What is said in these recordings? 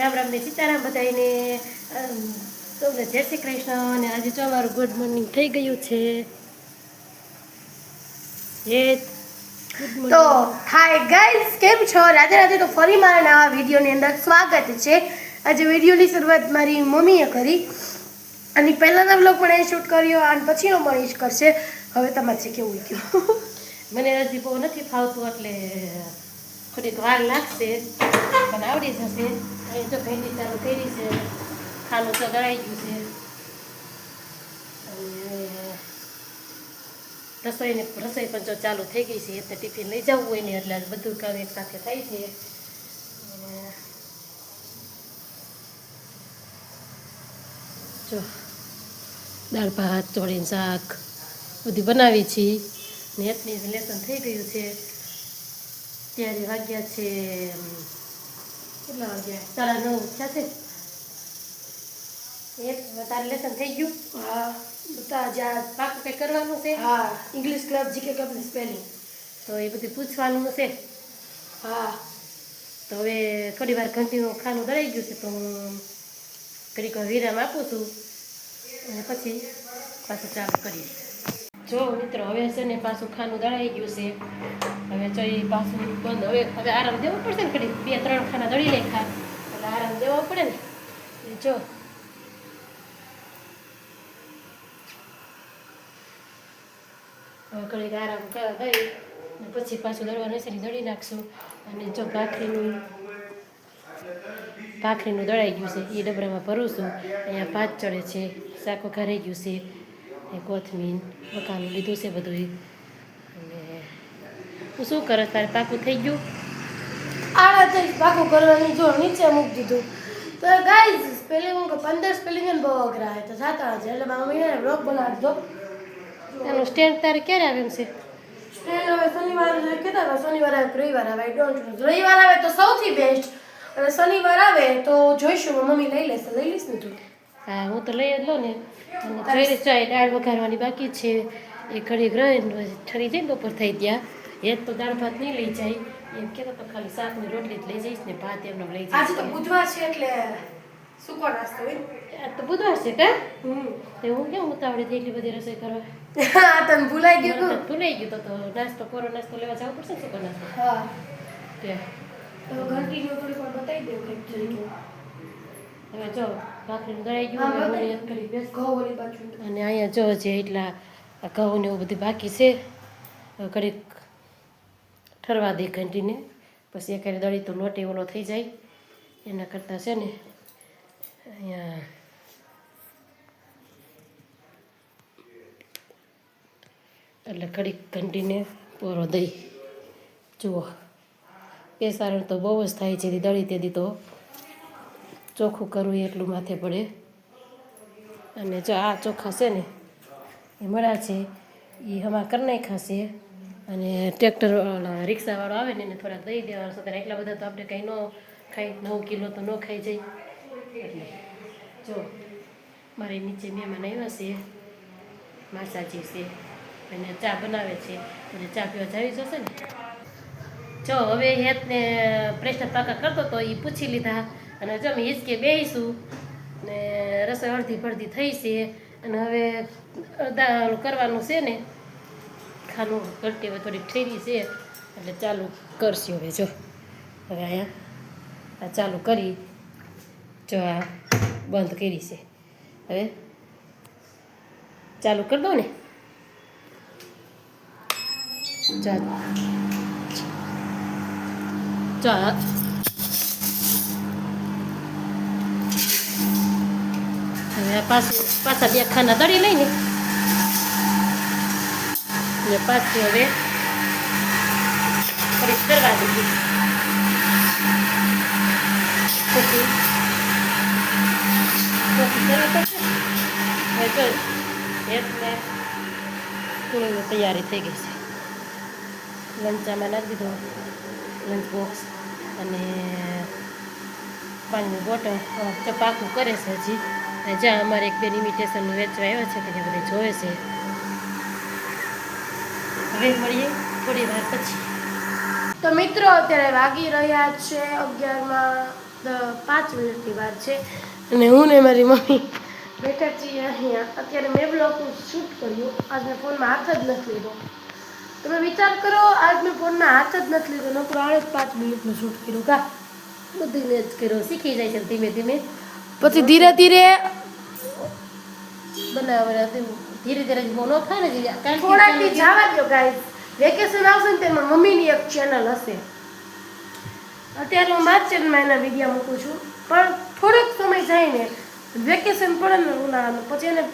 રામ રામ ને સીતારામ બધાને સૌને જય શ્રી કૃષ્ણ અને આજે જો અમારું ગુડ મોર્નિંગ થઈ ગયું છે. એ તો હાય ગાઈઝ કેમ છો? રાધે રાધે તો ફરી મારા નવા વિડીયોની અંદર સ્વાગત છે. આજે વિડીયોની શરૂઆત મારી મમ્મીએ કરી. અને પહેલાંના વ્લોગ પણ એ શૂટ કર્યો અને પછીનો પણ એ કરશે. હવે તમારે કેવું ગયું મને હજી બહુ નથી ફાવતું એટલે થોડીક વાર લાગશે. પણ આવડી જશે. અહીં તો ભેંડી ચાલુ કરી છે. ખાનું તો ગળાઈ ગયું છે. અને રસોઈની રસોઈ પણ જો ચાલુ થઈ ગઈ છે, એટલે ટિફિન લઈ જવું હોય ને, એટલે બધું કામ એક સાથે થાય છે. જો દાળ ભાત, ચોળીને શાક બધી બનાવી છીએ. ને એટલી લેસન થઈ ગયું છે. ત્યારે વાગ્યા છે કેટલા વાગ્યા? સાડા નવ એક તારે લેસન થઈ ગયું? હા. બતા જ્યાં પાકું કંઈ કરવાનું છે? હા. ઇંગ્લિશ ક્લબ જીકે ક્લબની સ્પેલિંગ તો એ બધું પૂછવાનું છે હા. તો હવે થોડી વાર કન્ટિન્યુ ખાનું દળાઈ ગયું છે તો હું ઘડીક વિરામ આપું છું. અને પછી પાછું ચાલુ કરીશ. જો મિત્રો હવે છે ને પાછું ખાનું દળાઈ ગયું છે. હવે જો એ પાછું બંધ. હવે હવે આરામ દેવો પડશે ને ઘડીક. બે, ત્રણ ખાના દળી નાખ્યા. એટલે આરામ દેવો પડે ને. જો. હવે ઘડીક આરામ અને પછી પાછું દળવાનું ને દળી નાખશું. અને જો ભાખરીનું ભાખરીનું દળાઈ ગયું છે એ ડબરામાં ભરું છું અહીંયા ભાત ચડે છે, શાક ઘરે ગયું છે એ કોથમીર, મકાનું લીધું છે બધું હું શું કરે? તારે પાકું થઈ ગયું? આડા થઈ પાકું કરવાની જો નીચે મૂકી દીધું. તો ગાઈઝ સ્પેલિંગ પંદર સ્પેલિંગ બહુ અઘરા હોય તો થતા હશે એટલે મમ્મીને બ્લોગ બનાવી દો એનું સ્ટેન્ડ તારે ક્યારે આવે એમ છે? સ્ટેન્ડ હવે શનિવારે કહેતા હતા શનિવારે આવે રવિવાર આવે. ડોન્ટ રવિવાર આવે તો સૌથી બેસ્ટ અને શનિવાર આવે તો જોઈશું મમ્મી લઈ લેશે. લઈ લઈશ ને તું? હા હું તો લઈ જ લઉં ને. અને ચાય દાળ વઘારવાની બાકી છે. એ ઘડી ગ્રહ ઠરી જાય ને બપોર થઈ ગયા એ તો દાળ ભાત નહીં લઈ જાય. એમ કહેતો તો ખાલી શાકની રોટલી જ લઈ જઈશ ને ભાત એમને લઈ આજે તો બુધવાર છે એટલે સુકો નાસ્તો હોય? તો બુધવાર છે કે? હમ. તે હું કેમ ઉતાવળી થઈ એટલી બધી રસોઈ કરવા? હા તને ભૂલાઈ ગયું ભૂલાઈ ગયું તો નાસ્તો કોરો નાસ્તો લેવા જવું પડશે ને સુકો નાસ્તો? હા. તે. તો ઘંટીનું થોડી પણ બતાવી દઉં કંઈક તરીકે હવે જો ભાખરીનું દળાઈ ગયું બતાવી. હવે કરી બેસ. ઘઉં ઓલી બાજુ અને અહીંયા જો જે એટલા ઘઉં ને એવું બધું બાકી છે ઘડીક ઠરવા દે ઘંટીને. પછી એકવારે દળી તો લોટે ઓલો થઈ જાય. એના કરતાં છે ને, અહીંયા એટલે કડીક ઘંટીને પોરો દઈ. જુઓ. પેસારણ તો બહુ જ થાય છે દળી તેથી તો ચોખ્ખું કરવું એટલું માથે પડે. અને જો આ ચોખા છે ને, એ મળ્યા છે, એ હમણાં કરી નાખ્યા છે. અને ટ્રેક્ટર રિક્ષાવાળો આવે ને એને થોડાક દઈ દેવાનું છે. એટલા બધા તો આપણે કંઈ ન ખાઈ, નવ કિલો તો ન ખાઈ જાય. એટલે જો, મારે નીચે મહેમાન આવ્યા છે, માસાજી છે, અને ચા બનાવે છે. અને ચા પીવા જાવી જશે ને? જો, હવે હેતને પ્રશ્ન પાકા કરતો તો એ પૂછી લીધા. અને જો અમે હિંચકે બેહીશું ને રસોઈ અડધી પડધી થઈ છે. અને હવે અડધા કરવાનું છે ને. ખાનું કરતી હવે થોડીક ઠેરી છે, એટલે ચાલુ કરશું હવે જો. હવે અહીંયા આ ચાલુ કરી, જો આ બંધ કરી છે. હવે ચાલુ કરી દો ને? ચાલ. હવે પાછું, પાછા બે ખાના દળી લઈને ને પાછી હવે ફરી કરવા દીધી એટલે સ્કૂલની તૈયારી થઈ ગઈ છે લંચામાં નાખી દીધો લંચ બોક્સ અને પાણીની બોટલ પાકું કરે છે હજી જ્યાં અમારે એક બે લિમિટેશનનું વેચવા આવ્યા છે કે જે બધે જોવે છે હવે મળીએ થોડી વાર પછી. તો મિત્રો, અત્યારે વાગી રહ્યા છે અગિયારમાં પાંચ મિનિટની વાર છે. અને હું ને મારી મમ્મી બેઠા છીએ અહીંયા. અત્યારે મેં બ્લોગનું શૂટ કર્યું. આજ મેં ફોનમાં હાથ જ નથી લીધો. તમે વિચાર કરો, આજ મેં ફોનમાં હાથ જ નથી લીધો. નકરો આડે પાંચ મિનિટનું શૂટ કર્યું. કા? બધું જ કર્યો. શીખી જાય છે ધીમે ધીમે. પછી ધીરે ધીરે બનાવવા ધીરે ધીરે બોલો થાય ને થોડાક દી જવા દો ગાઈસ વેકેશન આવશે ને તેમાં મમ્મીની એક ચેનલ હશે. અત્યારે હું મારી ચેનલમાં એના વીડિયો મૂકું છું. પણ થોડોક સમય જાય ને વેકેશન પડે ને ઉનાળાનું પછી એને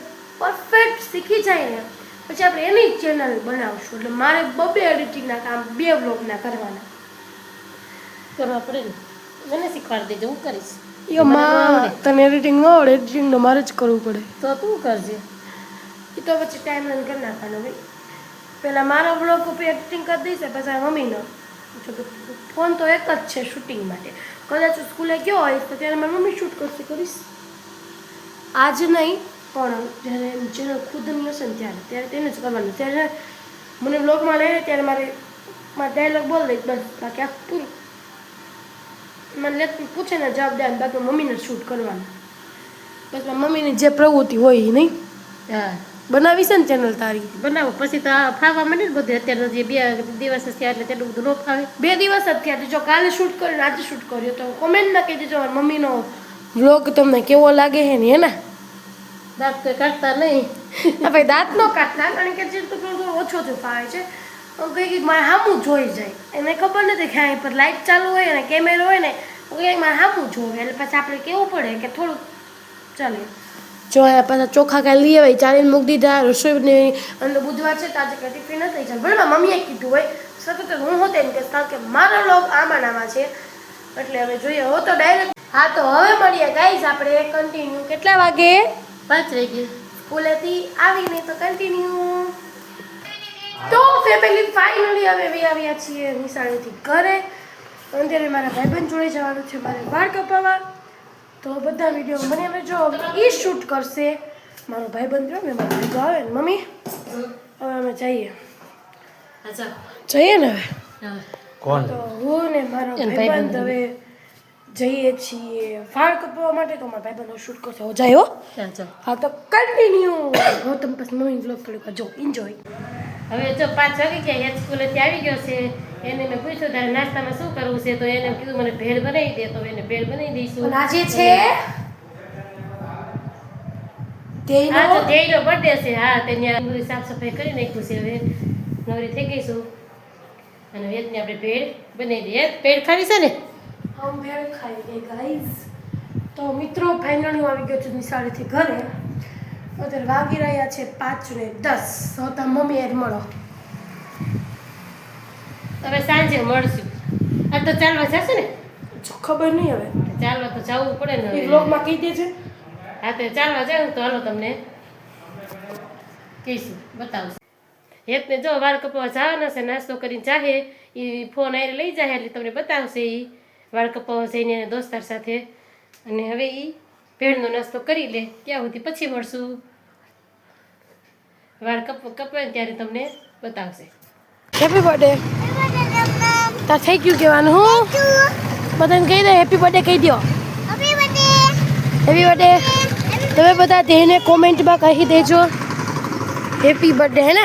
પરફેક્ટ શીખી જાય ને પછી આપણે એની જ ચેનલ બનાવશું. એટલે મારે બબે એડિટિંગના કામ બે વ્લોગના કરવાના. કરવા પડે ને. મને શીખવાડી દેજો હું કરીશ. તને એડિટિંગ ન આવડે એડિટિંગ મારે જ કરવું પડે. તો તું કરજે. એ તો પછી ટાઈમ રન કરી નાખવાનો ભાઈ. પહેલાં મારો બ્લોગ ઉપર એક્ટિંગ કરી દઈશ પછી આ મમ્મીનો. જો કે ફોન તો એક જ છે શૂટિંગ માટે. કદાચ સ્કૂલે ગયો હોય તો ત્યારે મારી મમ્મી શૂટ કરશે, કરીશ. આજ નહીં, પણ જ્યારે ચેનલ ખુદની હશે ને ત્યારે ત્યારે તેને જ કરવાનું. ત્યારે મને બ્લોગમાં લઈ ત્યારે મારે, મારા ડાયલોગ બોલ દઈશ બસ, બાકી આખું પૂરું. મને લેખ પૂછે ને જવાબ દે બાકી મમ્મીને શૂટ કરવાનું. બસ મમ્મીની જે પ્રવૃત્તિ હોય એ નહીં? હા. બનાવી છે ને ચેનલ તારી. બનાવો. પછી તો ફાવા માંડે બધું અત્યારે જે બે દિવસ થયા એટલે તેનું બધું ન ફાવે. બે દિવસ જ થયા જો કાલે શૂટ કર્યું ને આજે શૂટ કર્યો તો કોમેન્ટ ના કહેજો જો મારી મમ્મીનો વ્લોગ તમને કેવો લાગે છે ને એના દાંત કોઈ કાઢતા નહીં. ભાઈ દાંત નો કાઢતા કારણ કે જે તો થોડું ઓછો જ ફાવે છે. કંઈક મારે સામું જોઈ જાય. એને ખબર નથી કે અહીં પર લાઇટ ચાલુ હોય અને કેમેરો હોય ને કંઈક મારે સામું જોવે. એટલે પછી આપણે કેવું પડે કે થોડુંક ચાલે. જો પાછા ચોખા કાંઈ લઈ આવે ચાલીને મૂકી દીધા રસોઈની અને બુધવાર છે તો આજે કંઈ ટિફિન નથી જાય. ભલે મારી મમ્મીએ કીધું હોય સતત હું હોતે એમ કે કારણ કે મારો લોગ આમાં આમાં છે. એટલે હવે જોઈએ હો તો ડાયરેક્ટ હા તો હવે મળીએ. ગાઈઝ આપણે કન્ટિન્યુ કેટલા વાગે? પાંચ વાગે. ગયું સ્કૂલેથી આવીને તો કન્ટિન્યુ તો ફેમિલી ફાઇનલી હવે વી આવ્યા છીએ નિશાળેથી ઘરે. અત્યારે મારા ભાઈબંધ જોડે જવાનું છે મારે વાળ કપાવવા. તો બધા વીડિયો મને હવે જો એ શૂટ કરશે. મારો ભાઈબંધ રહ્યો ને મારો ભાઈ આવે ને મમ્મી? હવે અમે જઈએ. અચ્છા. જઈએ ને હવે? કોણ? તો હું ને મારો ભાઈ ભાઈબંધ હવે જઈએ છીએ ફાળ કપવા માટે તો મારા ભાઈબંધ શૂટ કરશે. હો જાય હો. ચાલ ચાલ હા તો કન્ટિન્યુ હું તમે પછી મમ્મી બ્લોગ થોડીક જો એન્જોય હવે જો પાંચ વાગી ગયા યાદ સ્કૂલેથી આવી ગયો છે. એને મેં પૂછ્યું તારે નાસ્તામાં શું કરવું છે? તો એને કીધું મને ભેળ બનાવી દે તો એને ભેળ બનાવી દઈશું. આજે છે? હા તો જયનો બર્થડે છે. હા તે ત્યાં સાફ સફાઈ કરી નાખ્યું છે હવે. નવરી થઈ ગઈશું અને વેદને આપણે ભેળ બનાવી દઈએ. ભેળ ખાવી છે ને? હમ ભેળ ખાઈ ગઈ ગાઈઝ તો મિત્રો ફાઇનલી હું આવી ગયો છું નિશાળેથી ઘરે. અત્યારે વાગી રહ્યા છે પાંચ ને દસ. તો તમે મમ્મી યાર મળો. હવે સાંજે મળશું. આ તો ચાલવા જશે ને? ખબર નહીં હવે. ચાલવા તો જવું પડે ને. બ્લોગમાં કહી દેજે. હા તો ચાલવા જાવ તો હાલો તમને કહીશું બતાવશું. હેતને જો વાળ કપાવવા જવાના છે નાસ્તો કરીને જાહે એ ફોન આવીને લઈ જાય એટલે તમને બતાવશે એ વાળ કપાવા જઈને એના દોસ્તાર સાથે. અને હવે એ ભેળનો નાસ્તો કરી લે ત્યાં સુધી પછી મળશું. વાળ કપ કપાય ત્યારે તમને બતાવશે. હેપી બર્થડે તાર થઈ ગયું કહેવાનું હું? બધાને કહી દે હેપી બર્થડે કહી દો હેપી બર્થડે તમે બધા ધ્યેયને કોમેન્ટમાં કહી દેજો. હેપી બર્થડે હે ને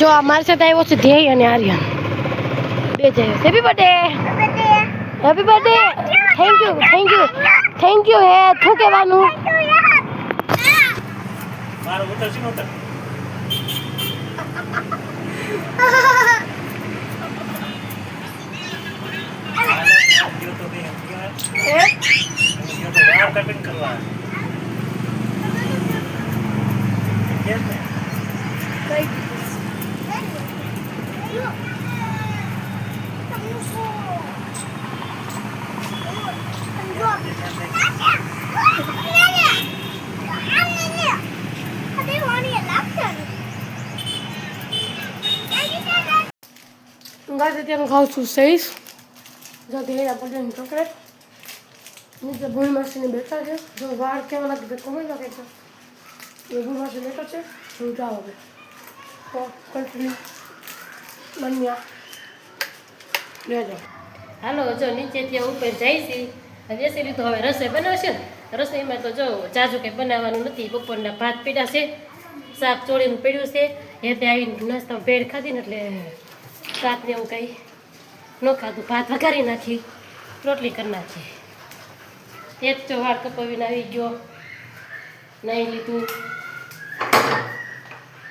જો આ મારી સાથે આવ્યો છે ધ્યેય અને આર્યન. બે જયો happy birthday happy birthday thank you thank you thank you હે. શું કહેવાનું? મારો ઉતર છે ઉતર Guys, eu tenho um calço 6. જો ધ્યેય બર્થડેની છોકરા નીચે ભૂલ માસીને બેઠા છે જો વાળ કેવા લાગે છે કોમેન્ટ લાગે છે એ ભૂલ માસી બેઠો છે હું જાઓ હવે તો કન્ટિન્યુ બન્યા લેજો હાલો જો નીચેથી ઉપર જઈશી બેસી લીધું હવે રસોઈ બનાવશે ને રસોઈમાં તો જો જાજુ કંઈ બનાવવાનું નથી બપોરના ભાત પીડા છે શાક ચોળીનું પીડ્યું છે એ તે આવીને નાસ્તા ભેળ ખાધી ને એટલે શાકને એવું કંઈ ન ખાધું ભાત વઘારી નાખી રોટલી કરી નાખી. એક જ જો વાળ કપાવીને આવી ગયો નહીં લીધું.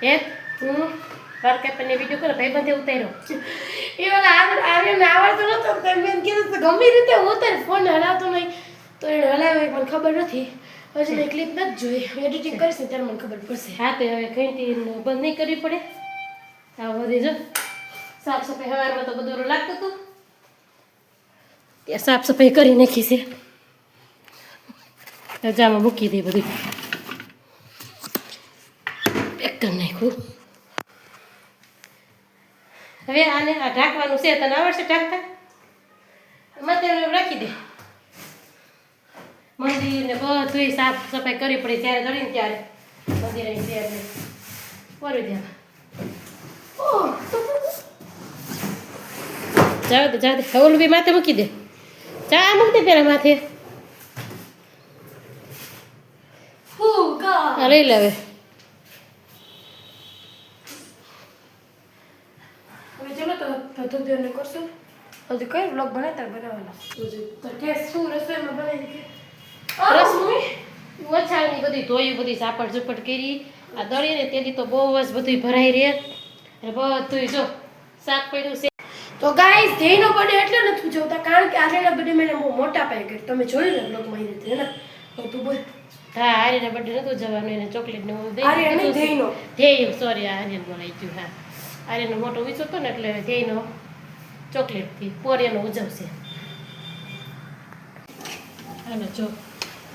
હે હું વાળ કાપીને વીડિયો કરો ભાઈ બંધે ઉતાર્યો. એ વાળા આગળ આવ્યો ને આવડતો તો મેં કીધું તો ગમે રીતે હું તારે ફોન હલાવતો નહીં. તો એને હલાવે મને ખબર નથી. હજી મેં ક્લિપ નથી જોઈ. એડિટિંગ કરીશ ને ત્યારે મને ખબર પડશે. હા તો હવે ઘંટી બંધ નહીં કરવી પડે. આ બધી જો સાફ સફાઈ હવારમાં તો બધું લાગતું હતું. ત્યાં સાફ સફાઈ કરી નાખી છે. રજામાં મૂકી દે બધું. પેક કરી નાખ્યું હવે આને આ ઢાંકવાનું છે, તને આવડશે ઢાંકતા? માથે રાખી દે. મંદિરને બધું સાફ સફાઈ કરવી પડે ત્યારે દળીને ત્યારે. મંદિર અહીં છે આપણે પડી દેવા જાવ દે જાવ દે. ઓલું બી માથે મૂકી દે. ચા મૂક દે પેલા માથે. લઈ લે હવે. હવે ચલો તો બધું ધ્યાન કરશું. હજી કઈ બ્લોગ બને ત્યારે બનાવવાના? તો કે શું રસોઈમાં બનાવી કે રસ ઓછાની બધી ધોયું બધી સાપડ ઝુપડ કરી. આ દળી ને તેથી તો બહુ જ બધું ભરાઈ રહે. અને બધું જો શાક પડ્યું છે. તો ગાઈસ ધ્યેયનો બર્થડે એટલે નથી ઉજવતા કારણ કે આર્યના બર્થડે મેં બહુ મોટા પાયે કર્યો તમે જોઈ લો બ્લોગમાં એ રીતે ને? તો તું બોલ. હા આર્યના બર્થડે નતું જવાનું એને ચોકલેટ ને હું દઈ આર્યન. ધ્યેયનો. ધ્યેય સોરી આર્યન બોલાઈ ગયું હા. આર્યનો મોટો વિચો હતો ને એટલે ધ્યેયનો ચોકલેટથી પોરિયાનો ઉજવશે. અને જો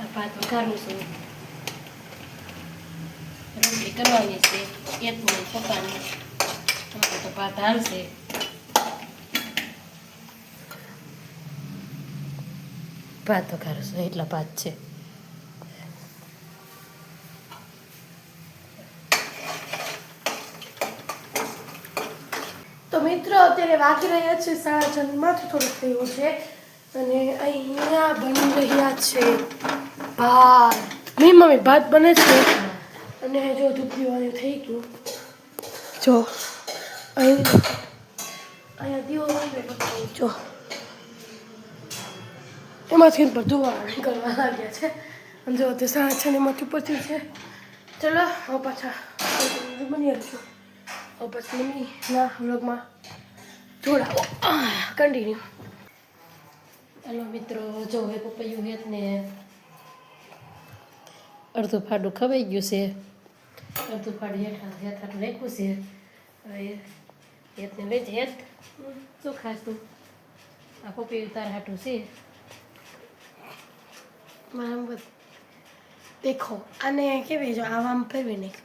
આ ભાત વઘારું છું રોટલી કરવાની છે એટલું પપ્પાની. તો ભાત હાલશે. વઘારું છું એટલા ભાત છે? તો મિત્રો અત્યારે વાગી રહ્યા છે સાડા છ માથું થોડુંક થયું છે અને અહીંયા બની રહ્યા છે ભાત. નહીં મમ્મી ભાત બને છે. અને જો દૂધ પીવાનું થઈ ગયું. જો. અહીં અહીંયા દીવો જો. એમાંથી બધું નીકળવા લાગ્યા છે. અને જો તે સાડા છે ને એમાંથી પછી છે. ચલો, હવે પાછા બની આવીશું હવે પછી મમ્મીના વ્લોગમાં જોડાવો કન્ટિન્યુ હેલો મિત્રો, જો હવે પપૈયું હેત ને અડધું ફાડું ખવાઈ ગયું છે. અડધું ફાડું હેઠા હેઠા લખ્યું છે. હવે હેતને લઈ જ હેત. શું ખાસ તું આ પપૈયું તાર હાટું છે. બરાબર દેખો આને કેવી જો આવામ ફેરવી નાખ.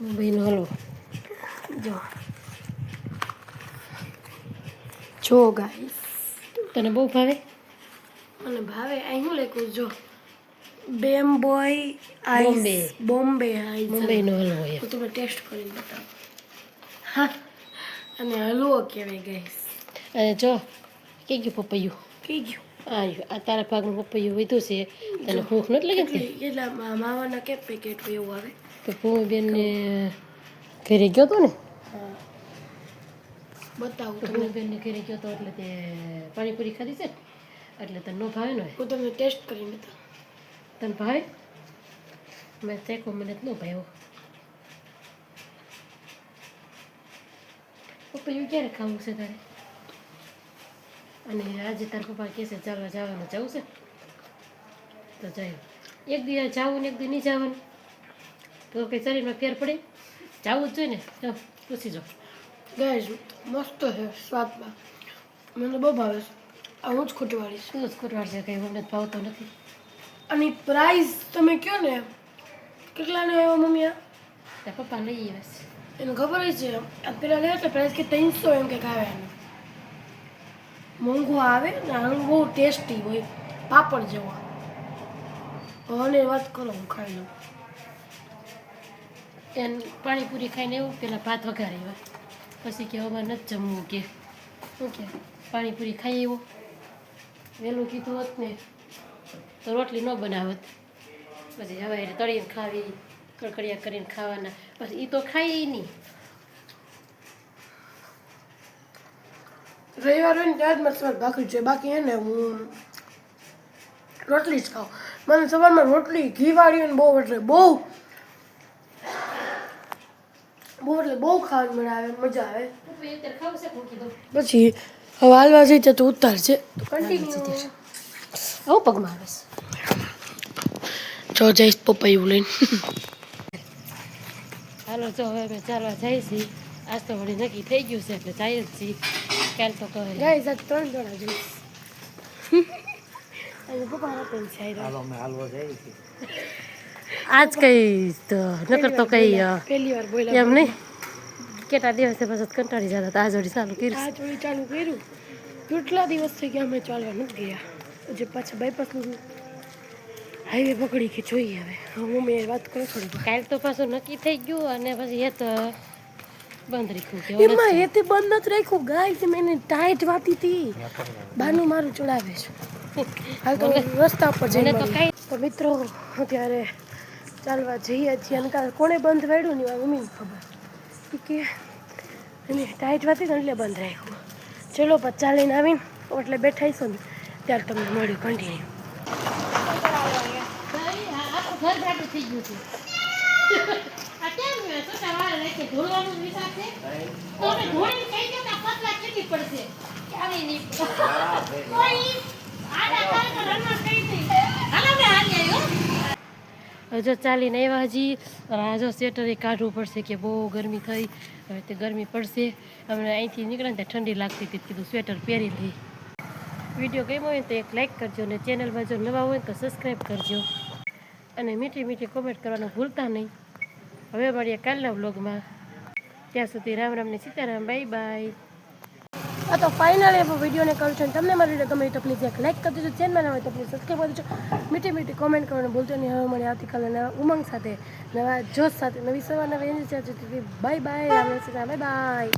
મુંબઈનો હલવો. જો. જો ગાઈસ તને બહુ ભાવે? મને ભાવે. અહીં હું લખું? જો. બેમ બોય આઈ બોમ્બે. બોમ્બે આઈ મુંબઈનો હલવો હું તમને ટેસ્ટ કરીને બતાવ. હા. અને હલવો કહેવાય ગાઈસ અને જો કે ગયું પપૈયું? કે ગયું? આવ્યું આ તારા ભાગનું પપૈયું વધ્યું છે. તને ભૂખ નથી લાગે એટલે માવાના કે પેકેટ એવું આવે? તો ભૂમિબેનને ઘરે ગયો તો ને? બતાવું ભૂમિબેનને ઘરે ગયો હતો એટલે તે પાણીપુરી ખાધી છે એટલે તને ન ભાવે ને હું તમને ટેસ્ટ કરીને તને ભાવે? મેં ચેકો મને ન ભાવ્યો પપૈયું ક્યારે ખાવું છે તારે? અને આજે તારા પપ્પા કહે છે ચાલવા જવાનું જવું છે. તો જાય એક દી જવું ને એક દી નહીં જવાનું. તો કંઈ શરીરમાં ફેર પડે. જવું જ જોઈએ ને. પૂછી જાઓ ગાઈસ મસ્ત છે સ્વાદમાં. મને બહુ ભાવે છે. આ હું જ ખૂટવાડીશ શું જ ખોટવાડ છે? કંઈ મને ભાવતો નથી. અને પ્રાઇસ તમે કહો ને કેટલાનો આવ્યો મમ્મી આ? પપ્પા લઈ આવે છે. એને ખબર હોય છે આ પેલા લેવા તો પ્રાઇસ કે ત્રણસો એમ કંઈક આવે એનું મોંઘું આવે ને આનું બહુ ટેસ્ટી હોય, પાપડ જેવો અને વાત કરો હું ખાઈ લઉં. એમ પાણીપુરી ખાઈને એવું, પેલા ભાત વઘારે એવા. પછી કે હવે નથી જમવું કે. શું કે, પાણીપુરી ખાઈ એવો વહેલું કીધું હોત ને, તો રોટલી ન બનાવત. પછી હવે તળીને ખાવી, કડકડિયા કરીને ખાવાના. પછી એ તો ખાઈ નહીં. રવિવાર હોય ને ત્યાં જ મારે સવાર ભાખરી છે. બાકી એને હું રોટલી જ ખાઉં. મને સવારમાં રોટલી ઘીવાળી અને બહુ એટલે બહુ બહુ એટલે બહુ ખાવાની મને મજા પછી હવે હાલવા જઈ તો ઉતાર છે. કન્ટિન્યુ આવું પગમાં આવે છે જો જઈશ પપ્પા એવું લઈને. હાલો, જો હવે ચાલવા જઈશી આજ તો વળી નક્કી થઈ ગયું છે, એટલે જાય જ છીએ. કાલ તો કહે ગાઈસ આજ ત્રણ જણા જઈશ અને પપ્પા હાથે છે હાલો અમે હાલવો છીએ આજ કઈ તો નકર તો કઈ પહેલી વાર બોલ્યા એમ નહીં કેટલા દિવસે પછી કંટાળી જતા હતા આ જોડી ચાલુ કર્યું આ જોડી ચાલુ કર્યું કેટલા દિવસ થઈ ગયા અમે ચાલવા નથી ગયા જે પાછા બાયપાસનું હાઈવે પકડી કે જોઈએ હવે હું મેં વાત કરું થોડી કાલ તો પાછું નક્કી થઈ ગયું અને પછી એ તો બંધ રાખ્યું એમાં એ તે બંધ નથી રાખ્યું ગાય તે મેં ટાઈટ વાતી હતી બાનું મારું ચડાવે છે હાલ તો રસ્તા ઉપર જઈને તો કઈ તો મિત્રો અત્યારે ચાલવા જઈએ છીએ અને કાલ કોણે બંધ વાળ્યું ને મમ્મીને ખબર કે એને ટાઈટ વાતી એટલે બંધ રાખ્યું ચલો પછી ચાલીને આવીને એટલે બેઠાઈશું ને ત્યારે તમને મળ્યું કન્ટિન્યુ ઘર થઈ ગયું છે કેમ ને જો ચાલીને આવ્યા હજી. જો સ્વેટર કાઢવું પડશે કે બહુ ગરમી થઈ. હવે તે ગરમી પડશે. અમે અહીંથી નીકળે ને ઠંડી લાગતી હતી, કીધું સ્વેટર પહેરી લઈ વીડિયો ગમ્યો હોય તો એક લાઇક કરજો અને ચેનલમાં જો નવા હોય તો સબસ્ક્રાઈબ કરજો. અને મીઠી મીઠી કોમેન્ટ કરવાનું ભૂલતા નહીં. હવે મળીએ કાલના વ્લોગમાં. ત્યાં સુધી રામ રામને સીતારામ, બાય બાય. આ તો ફાઇનલ એવો વિડીયોને કરું છું તમને મારી વીડિયો ગમે તો પ્લીઝ એક લાઇક કરી દેજો. ચેનલ હોય તો પ્લીઝ સબસ્ક્રાઈબ કરી દેજો. મીઠી મીઠી કોમેન્ટ કરવાનું ભૂલતો નહીં. હવે મળે આવતીકાલે નવા ઉમંગ સાથે, નવા જોશ સાથે, નવી સવાર, નવી એનર્જી સાથે. Bye bye, Ram Ram Sitaram, bye bye.